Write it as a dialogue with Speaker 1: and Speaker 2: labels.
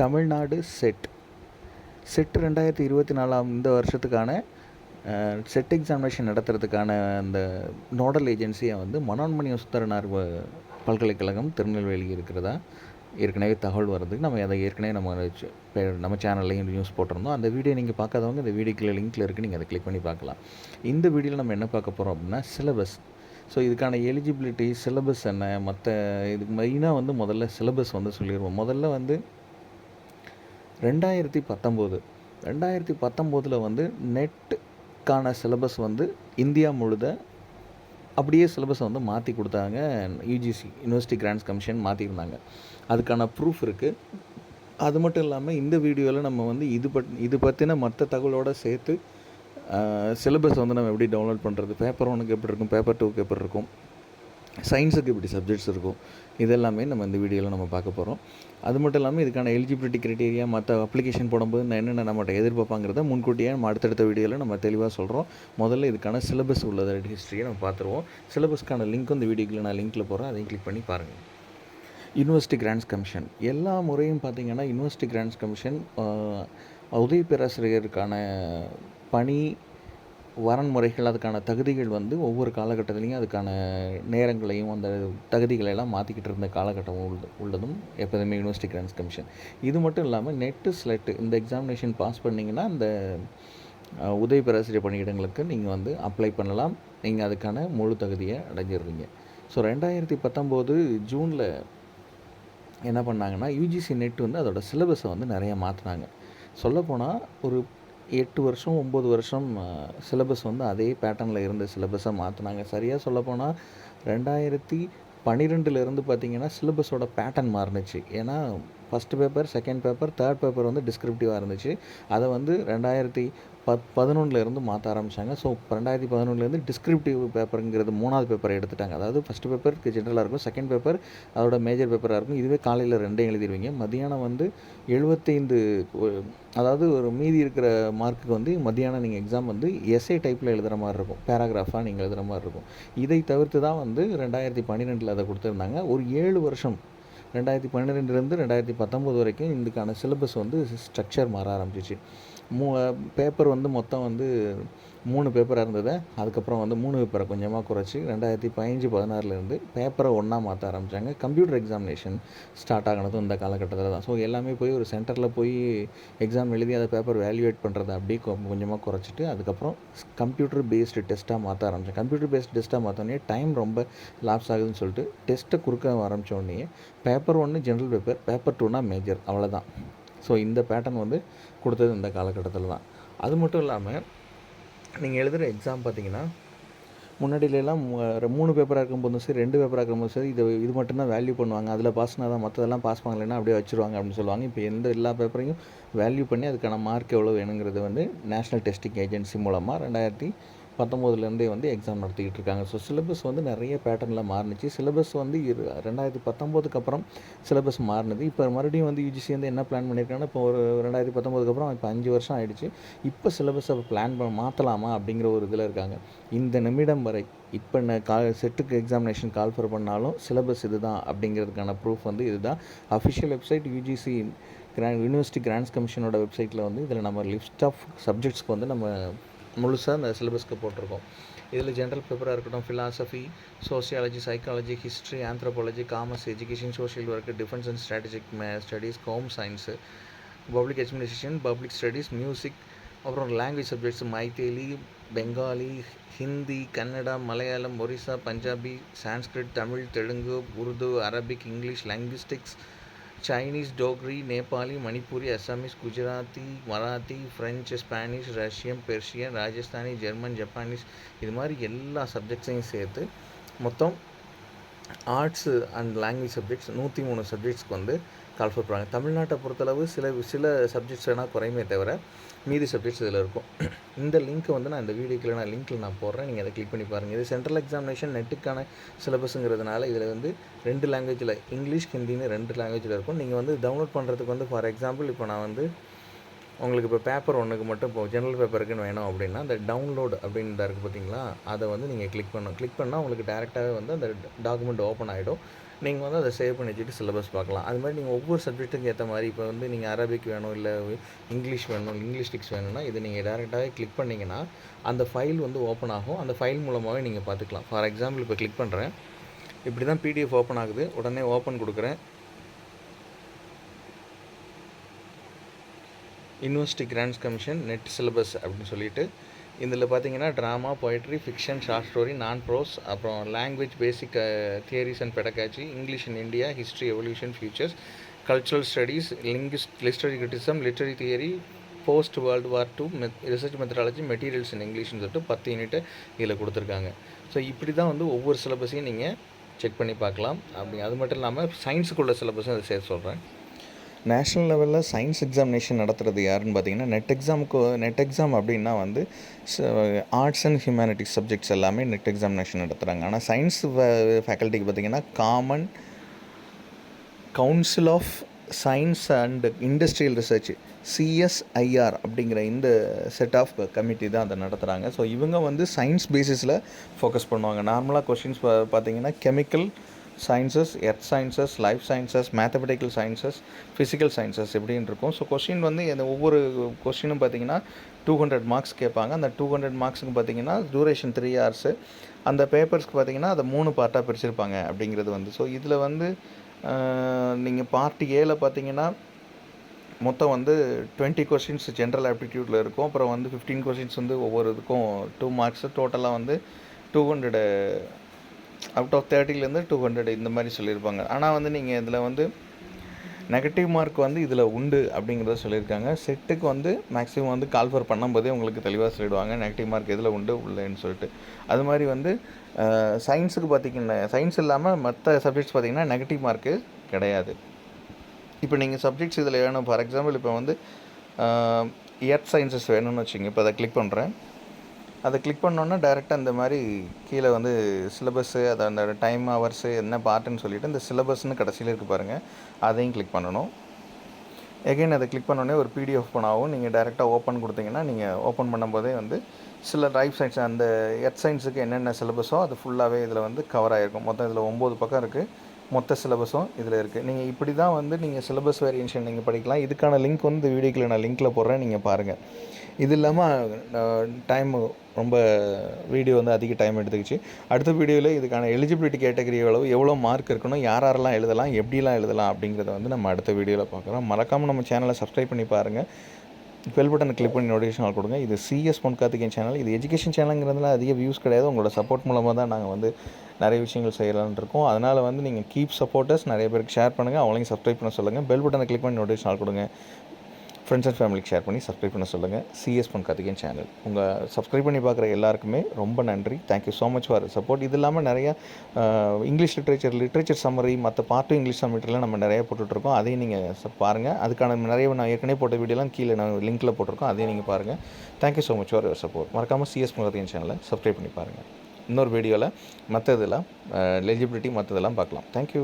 Speaker 1: Tamil Nadu set. Set ரெண்டாயிரத்தி இருபத்தி நாலாம் இந்த வருஷத்துக்கான செட் எக்ஸாமினேஷன் நடத்துறதுக்கான அந்த நோடல் ஏஜென்சியை வந்து மனோன்மணி சுந்தரனார் பல்கலைக்கழகம் திருநெல்வேலி இருக்கிறதா ஏற்கனவே தகவல் வர்றதுக்கு நம்ம அதை ஏற்கனவே நம்ம நம்ம சேனல்லையும் நியூஸ் போட்டிருந்தோம். அந்த வீடியோ நீங்கள் பார்க்காதவங்க இந்த வீடியோக்குள்ள லிங்க்கில் இருக்குது நீங்கள் அதை கிளிக் பண்ணி பார்க்கலாம். இந்த வீடியோவில் நம்ம என்ன பார்க்க போகிறோம் அப்படின்னா சிலபஸ் ஸோ இதுக்கான எலிஜிபிலிட்டி சிலபஸ் என்ன மற்ற இதுக்கு மெயினாக வந்து முதல்ல சிலபஸ் வந்து சொல்லிடுவோம். முதல்ல வந்து ரெண்டாயிரத்தி பத்தொம்போது. ரெண்டாயிரத்தி பத்தொம்போதில் வந்து நெட்டுக்கான சிலபஸ் வந்து இந்தியா முழுத அப்படியே சிலபஸை வந்து மாற்றி கொடுத்தாங்க. யூஜிசி யூனிவர்சிட்டி கிராண்ட்ஸ் கமிஷன் மாற்றிருந்தாங்க அதுக்கான ப்ரூஃப் இருக்குது அது மட்டும் இல்லாமல் இந்த வீடியோவில் நம்ம வந்து இது பட் இது பற்றின மற்ற தகவலோடு சேர்த்து சிலபஸ் வந்து நம்ம எப்படி டவுன்லோட் பண்ணுறது பேப்பர் ஒனுக்கு எப்படி இருக்கும்? பேப்பர் டூக்கு எப்படி இருக்கும்? சயின்ஸுக்கு இப்படி சப்ஜெக்ட்ஸ் இருக்கும்? இதெல்லாமே நம்ம இந்த வீடியோவில் நம்ம பார்க்க போகிறோம் அது மட்டும் இல்லாமல் இதுக்கான எலிஜிபிலிட்டி கிரைட்டீரியா மற்ற அப்ளிகேஷன் போடும்போது நான் என்னென்ன நம்மகிட்ட எதிர்பார்ப்பாங்கிறத முன்கூட்டியே நம்ம அடுத்தடுத்த வீடியோவில் நம்ம தெளிவாக சொல்கிறோம் முதல்ல இதுக்கான சிலபஸ் உள்ளது ஹிஸ்ட்ரியை நம்ம பார்த்துருவோம். சிலபஸ்க்கான லிங்க்கும் இந்த வீடியோக்கில் நான் லிங்க்கில் போகிறேன் அதையும் கிளிக் பண்ணி பாருங்கள் யூனிவர்சிட்டி கிராண்ட்ஸ் கமிஷன் எல்லா முறையும் பார்த்தீங்கன்னா யூனிவர்சிட்டி கிராண்ட்ஸ் கமிஷன் உதவி பேராசிரியருக்கான பணி வரன்முறைகள் அதுக்கான தகுதிகள் வந்து ஒவ்வொரு காலகட்டத்துலேயும் அதுக்கான நேரங்களையும் அந்த தகுதிகளை எல்லாம் மாற்றிக்கிட்டு இருந்த காலகட்டம் உள்ள உள்ளதும் எப்போதுமே யூனிவர்சிட்டி கிராண்ட்ஸ் கமிஷன் இது மட்டும் இல்லாமல் நெட்டு ஸ்லெட்டு இந்த எக்ஸாமினேஷன் பாஸ் பண்ணிங்கன்னா அந்த உதவி பேராசிரியர் பணியிடங்களுக்கு நீங்கள் வந்து அப்ளை பண்ணலாம். நீங்கள் அதுக்கான முழு தகுதியை அடைஞ்சிடுறீங்க. ஸோ ரெண்டாயிரத்தி பத்தொம்போது ஜூனில் என்ன பண்ணாங்கன்னா யூஜிசி நெட் வந்து அதோடய சிலபஸை வந்து நிறைய மாற்றினாங்க சொல்லப்போனால் ஒரு எட்டு வருஷம் ஒம்பது வருஷம் சிலபஸ் வந்து அதே பேட்டர்னில் இருந்த சிலபஸை மாற்றினாங்க சரியாக சொல்லப்போனால் ரெண்டாயிரத்தி பன்னிரெண்டுலேருந்து பார்த்தீங்கன்னா சிலபஸோட பேட்டர்ன் மாறுனுச்சு. ஏன்னா first paper second paper third paper வந்து டிஸ்கிரிப்டிவாக இருந்துச்சு. அதை வந்து ரெண்டாயிரத்தி பத் பதினொன்றுலேருந்து மாற்ற ஆரம்பித்தாங்க ஸோ ரெண்டாயிரத்தி பதினொன்றுலேருந்து டிஸ்கிரிப்டிவ் பேப்பருங்கிறது மூணாவது பேப்பரை எடுத்துட்டாங்க. அதாவது ஃபஸ்ட்டு பேப்பருக்கு ஜென்ரலாக இருக்கும். செகண்ட் பேப்பர் அதோட மேஜர் பேப்பராக இருக்கும். இதுவே காலையில் ரெண்டையும் எழுதிடுவீங்க. மதியானம் வந்து எழுபத்தைந்து அதாவது ஒரு மீதி இருக்கிற மார்க்குக்கு வந்து மதியானம் நீங்கள் எக்ஸாம் வந்து எஸ்ஏ டைப்பில் எழுதுகிற மாதிரி இருக்கும். பேராகிராஃபாக நீங்கள் எழுதுகிற மாதிரி இருக்கும். இதை தவிர்த்து தான் வந்து ரெண்டாயிரத்தி பன்னிரெண்டில் அதை கொடுத்துருந்தாங்க. ஒரு ஏழு வருஷம் ரெண்டாயிரத்தி பன்னிரெண்டுலேருந்து ரெண்டாயிரத்தி பத்தொம்போது வரைக்கும் இதுக்கான சிலபஸ் வந்து ஸ்ட்ரக்சர் மாற ஆரம்பிச்சிச்சு. மூ பேப்பர் வந்து மொத்தம் வந்து மூணு பேப்பராக இருந்தது. அதுக்கப்புறம் வந்து மூணு பேப்பரை கொஞ்சமாக குறைச்சி ரெண்டாயிரத்தி பதினஞ்சு பதினாறுலேருந்து பேப்பரை ஒன்றா மாற்ற ஆரம்பித்தாங்க கம்ப்யூட்டர் எக்ஸாமினேஷன் ஸ்டார்ட் ஆகினதும் இந்த காலகட்டத்தில் தான். ஸோ எல்லாமே போய் ஒரு சென்டரில் போய் எக்ஸாம் எழுதி அதை பேப்பர் வேல்யூவேட் பண்ணுறதை அப்படியே கொஞ்சமாக குறைச்சிட்டு அதுக்கப்புறம் கம்ப்யூட்டர் பேஸ்டு டெஸ்ட்டாக மாற்ற ஆரம்பித்தேன் கம்ப்யூட்டர் பேஸ்டு டெஸ்ட்டாக மாற்றோடனே டைம் ரொம்ப லாப்ஸ் ஆகுதுன்னு சொல்லிட்டு டெஸ்ட்டை குறுக்க ஆரம்பிச்ச உடனே பேப்பர் ஒன்று ஜென்ரல் பேப்பர் பேப்பர் டூனா மேஜர் அவ்வளோதான் ஸோ இந்த பேட்டர்ன் வந்து கொடுத்தது இந்த காலகட்டத்தில் தான். அது மட்டும் இல்லாமல் நீங்கள் எழுதுகிற எக்ஸாம் பார்த்தீங்கன்னா முன்னாடியிலலாம் மூணு பேப்பராக இருக்கும்போதும் சரி ரெண்டு பேப்பராக இருக்கும்போது சரி இது இது மட்டும்தான் வேல்யூ பண்ணுவாங்க. அதில் பாஸ்னா தான் மற்றதெல்லாம் பாஸ் பண்ணலைன்னா அப்படியே வச்சுருவாங்க அப்படின்னு சொல்லுவாங்க. இப்போ எந்த எல்லா பேப்பரையும் வேல்யூ பண்ணி அதுக்கான மார்க் எவ்வளோ வேணுங்கிறது வந்து நேஷ்னல் டெஸ்டிங் ஏஜென்சி மூலமாக ரெண்டாயிரத்தி பத்தொம்போதுலேருந்தே வந்து எக்ஸாம் நடத்திக்கிட்டு இருக்காங்க ஸோ சிலபஸ் வந்து நிறைய பேட்டர்னில் மாறுனுச்சு. சிலபஸ் வந்து இரு ரெண்டாயிரத்தி பத்தொம்போதுக்கு அப்புறம் சிலபஸ் மாறினது. இப்போ மறுபடியும் வந்து யூஜிசி வந்து என்ன பிளான் பண்ணியிருக்காங்கன்னா இப்போ ஒரு ரெண்டாயிரத்தி பத்தொம்போதுக்கு அப்புறம் இப்போ அஞ்சு வருஷம் ஆயிடுச்சு. இப்போ சிலபஸை பிளான் பண்ண மாற்றலாமா அப்படிங்கிற ஒரு இதில் இருக்காங்க. இந்த நிமிடம் வரை இப்போ நான் கா செட்டுக்கு எக்ஸாமினேஷன் கால்ஃபர் பண்ணாலும் சிலபஸ் இதுதான் அப்படிங்கிறதுக்கான ப்ரூஃப் வந்து இதுதான். Official website UGC grant university grants கமிஷனோட வெப்சைட்டில் வந்து இதில் நம்ம லிஸ்ட் ஆஃப் சப்ஜெக்ட்ஸ்க்கு வந்து நம்ம முழுசாக அந்த சிலபஸ்க்கு போட்டிருக்கோம். இதில் ஜென்ரல் பேப்பராக இருக்கட்டும் philosophy sociology psychology history anthropology commerce education social work defence and strategic studies home science public administration public studies music அப்புறம் language subjects Maithili Bengali Hindi Kannada Malayalam Orissa Punjabi Sanskrit Tamil Telugu Urdu Arabic English linguistics Chinese Dogri Nepali Manipuri Assamese Gujarati Marathi French Spanish Russian Persian Rajasthani German Japanese இது மாதிரி எல்லா சப்ஜெக்ட்ஸையும் சேர்த்து மொத்தம் arts and language subjects நூற்றி மூணு சப்ஜெக்ட்ஸ்க்கு வந்து call for பண்ணுறாங்க தமிழ்நாட்டை பொறுத்தளவு சில சில சப்ஜெக்ட்ஸ் வேணால் குறையுமே தவிர மீதி சப்ஜெக்ட்ஸ் இதில் இருக்கும். இந்த லிங்க்கை வந்து நான் இந்த வீடியோக்கில் நான் லிங்க்கில் நான் போடுறேன். நீங்கள் அதை கிளிக் பண்ணி பாருங்கள் இது சென்ட்ரல் எக்ஸாமினேஷன் நெட்டுக்கான சிலபஸுங்கிறதுனால இதில் வந்து ரெண்டு லாங்குவேஜில் இங்கிலீஷ் ஹிந்தின்னு ரெண்டு லாங்குவேஜில் இருக்கும். நீங்கள் வந்து டவுன்லோட் பண்ணுறதுக்கு வந்து ஃபார் எக்ஸாம்பிள் இப்போ நான் வந்து உங்களுக்கு இப்போ பேப்பர் ஒன்றுக்கு மட்டும் இப்போ ஜெனரல் பேப்பருக்குன்னு வேணும் அப்படின்னா அந்த டவுன்லோடு அப்படின்னு இருக்குது பார்த்தீங்களா அதை வந்து நீங்கள் கிளிக் பண்ணணும். கிளிக் பண்ணால் உங்களுக்கு டேரெக்டாகவே வந்து அந்த டாக்குமெண்ட் ஓப்பன் ஆகிடும் நீங்கள் வந்து அதை சேவ் பண்ணி வச்சுட்டு சிலபஸ் பார்க்கலாம். அது மாதிரி நீங்கள் ஒவ்வொரு சப்ஜெக்ட்டுக்கு ஏற்ற மாதிரி இப்போ வந்து நீங்கள் அரபிக் வேணும் இல்லை இங்கிலீஷ் வேணும் இங்கிலீஷ் வேணும்னா இதை நீங்கள் டேரெக்டாகவே கிளிக் பண்ணிங்கன்னா அந்த ஃபைல் வந்து ஓப்பன் ஆகும். அந்த ஃபைல் மூலமாகவே நீங்கள் பார்த்துக்கலாம். ஃபார் எக்ஸாம்பிள் இப்போ கிளிக் பண்ணுறேன் இப்படி தான் பிடிஎஃப் ஓப்பன் ஆகுது. உடனே ஓப்பன் கொடுக்குறேன். University grants commission NET syllabus அப்படின்னு சொல்லிட்டு இதில் பார்த்தீங்கன்னா drama poetry fiction short story non prose அப்புறம் language basic theories and pedagogy English in India history evolution futures cultural studies linguist literary criticism literary theory post world war two meth research methodology materials in இங்கிலீஷ்னு சொல்லிட்டு பத்து unit இதில் கொடுத்துருக்காங்க. So இப்படி தான் வந்து ஒவ்வொரு சிலபஸையும் நீங்கள் செக் பண்ணி பார்க்கலாம். அப்படி அது மட்டும் இல்லாமல் சயின்ஸுக்குள்ள சிலபஸும் அதை சேர்த்து சொல்கிறேன் நேஷ்னல் லெவலில் சயின்ஸ் எக்ஸாமினேஷன் நடத்துகிறது யாருன்னு பார்த்தீங்கன்னா நெட் எக்ஸாமுக்கு நெட் எக்ஸாம் அப்படின்னா வந்து ஆர்ட்ஸ் அண்ட் ஹியூமனிட்டிஸ் சப்ஜெக்ட்ஸ் எல்லாமே நெட் எக்ஸாமினேஷன் நடத்துகிறாங்க ஆனால் சயின்ஸ் ஃபேக்கல்ட்டிக்கு பார்த்தீங்கன்னா common council of science and industrial research CSIR அப்படிங்கிற இந்த செட் ஆஃப் கமிட்டி தான் அதை நடத்துகிறாங்க ஸோ இவங்க வந்து சயின்ஸ் பேசிஸில் ஃபோக்கஸ் பண்ணுவாங்க. நார்மலாக கொஷின்ஸ் பார்த்தீங்கன்னா chemical sciences earth sciences life sciences mathematical sciences physical sciences இப்படின்னு இருக்கும். ஸோ கொஷின் வந்து இந்த ஒவ்வொரு கொஷினும் பார்த்தீங்கன்னா டூ ஹண்ட்ரட் மார்க்ஸ் கேட்பாங்க. அந்த டூ ஹண்ட்ரட் மார்க்ஸுக்கு பார்த்தீங்கன்னா டூரேஷன் த்ரீ ஹவர்ஸு அந்த பேப்பர்ஸ்க்கு பார்த்தீங்கன்னா அதை மூணு பார்ட்டாக பிரிச்சிருப்பாங்க அப்படிங்கிறது வந்து. ஸோ இதில் வந்து நீங்கள் பார்ட்டி ஏல பார்த்தீங்கன்னா மொத்தம் வந்து டுவெண்ட்டி கொஷின்ஸ் ஜென்ரல் ஆப்டிடியூட்டில் இருக்கும். அப்புறம் வந்து ஃபிஃப்டீன் கொஷின்ஸ் வந்து ஒவ்வொரு இதுக்கும் டூ மார்க்ஸு டோட்டலாக வந்து டூ ஹண்ட்ரடு அவுட் ஆஃப் தேர்ட்டிலேருந்து டூ ஹண்ட்ரட் இந்த மாதிரி சொல்லியிருப்பாங்க. ஆனால் வந்து நீங்கள் இதில் வந்து நெகட்டிவ் மார்க் வந்து இதில் உண்டு அப்படிங்கிறத சொல்லியிருக்காங்க. செட்டுக்கு வந்து மேக்ஸிமம் வந்து கால்ஃபர் பண்ணும்போதே உங்களுக்கு தெளிவாக சொல்லிடுவாங்க. நெகட்டிவ் மார்க் எதில் உண்டு உள்ளேன்னு சொல்லிட்டு. அது மாதிரி வந்து சயின்ஸுக்கு பார்த்திங்கன்னா சயின்ஸ் இல்லாமல் மற்ற சப்ஜெக்ட்ஸ் பார்த்திங்கன்னா நெகட்டிவ் மார்க்கு கிடையாது. இப்போ நீங்கள் சப்ஜெக்ட்ஸ் இதில் வேணும். ஃபார் எக்ஸாம்பிள் இப்போ வந்து எர்த் சயின்சஸ் வேணும்னு வச்சுங்க. இப்போ அதை கிளிக் பண்ணுறேன் அதை கிளிக் பண்ணோன்னா டேரெக்டாக இந்த மாதிரி கீழே வந்து சிலபஸ்ஸு அதை அந்த டைம் ஹவர்ஸு என்ன பார்ட்டுன்னு சொல்லிவிட்டு இந்த சிலபஸ்ன்னு கடைசியில் இருக்குது பாருங்கள் அதையும் கிளிக் பண்ணணும். எகைன் அதை கிளிக் பண்ணோடனே ஒரு பிடிஎஃப் பண்ணாவும் நீங்கள் டேரெக்டாக ஓப்பன் கொடுத்தீங்கன்னா நீங்கள் ஓப்பன் பண்ணும்போதே வந்து சில லைஃப் சயின்ஸ் அந்த எர்த் சயின்ஸுக்கு என்னென்ன சிலபஸோ அது ஃபுல்லாகவே இதில் வந்து கவர் ஆகிருக்கும் மொத்தம் இதில் ஒம்பது பக்கம் இருக்குது மொத்த சிலபஸும் இதில் இருக்குது நீங்கள் இப்படி தான் வந்து நீங்கள் சிலபஸ் வேரியேஷன் நீங்கள் படிக்கலாம். இதுக்கான லிங்க் வந்து இந்த வீடியோக்கில் நான் லிங்க்கில் போடுறேன். நீங்கள் பாருங்கள் இது இல்லாமல் டைம் ரொம்ப வீடியோ வந்து அதிக டைம் எடுத்துக்கிச்சு. அடுத்த வீடியோவில் இதுக்கான எலிஜிபிலிட்டி கேட்டகரி எவ்வளோ எவ்வளோ மார்க் இருக்கணும் யார் யாரெல்லாம் எழுதலாம் எப்படிலாம் எழுதலாம் அப்படிங்கிறத வந்து நம்ம அடுத்த வீடியோவில் பார்க்குறோம். மறக்காமல் நம்ம சேனலை சப்ஸ்கிரைப் பண்ணி பாருங்கள் பெல் பட்டனை கிளிக் பண்ணி நோட்டிஃபிகேஷன் கொடுங்க. இது சிஎஸ் பொன் கார்த்திகேயன் சேனல் இது எஜுகேஷன் சேனலுங்கிறதுல அதிக வியூஸ் கிடையாது. உங்களோட சப்போர்ட் மூலமாக தான் நாங்கள் வந்து நிறைய விஷயங்கள் செய்யலான் இருக்கோம். அதனால் வந்து நீங்கள் கீப் சப்போர்ட்டர்ஸ் நிறைய பேருக்கு ஷேர் பண்ணுங்கள் அவங்களையும் சப்ஸ்கிரைப் பண்ண சொல்லுங்கள் பெல் பட்டனை கிளிக் பண்ணி நோட்டிஃபிகேஷன் கொடுங்க. ஃப்ரெண்ட்ஸ் அண்ட் ஃபேமிலிக்கு ஷேர் பண்ணி சப்ஸ்கிரைப் பண்ண சொல்லுங்கள் சிஎஸ் பொன் கார்த்திகேயன் சேனல் உங்கள் சப்ஸ்கிரைப் பண்ணி பார்க்குற எல்லாருக்குமே ரொம்ப நன்றி. Thank you so much for support இது இல்லாமல் நிறையா இங்கிலீஷ் லிட்ரேச்சர் லிட்ரேச்சர் சம்மரி மற்ற பார்ட்டும் இங்கிலீஷ் சம்மரிலாம் நம்ம நிறைய போட்டுட்ருக்கோம். அதையும் நீங்கள் பாருங்கள் அதுக்கான நிறைய நான் ஏற்கனவே போட்ட வீடியோலாம் கீழே நான் லிங்க்கில் போட்டிருக்கோம். அதையும் நீங்கள் பாருங்கள் thank you so much for your support மறக்காமல் சிஎஸ் பொன் சேனலை சப்ஸ்கிரைப் பண்ணி பாருங்கள் இன்னொரு வீடியோவில் மற்ற இதெல்லாம் எலிஜிபிலிட்டி மற்றதெல்லாம் பார்க்கலாம். தேங்க்யூ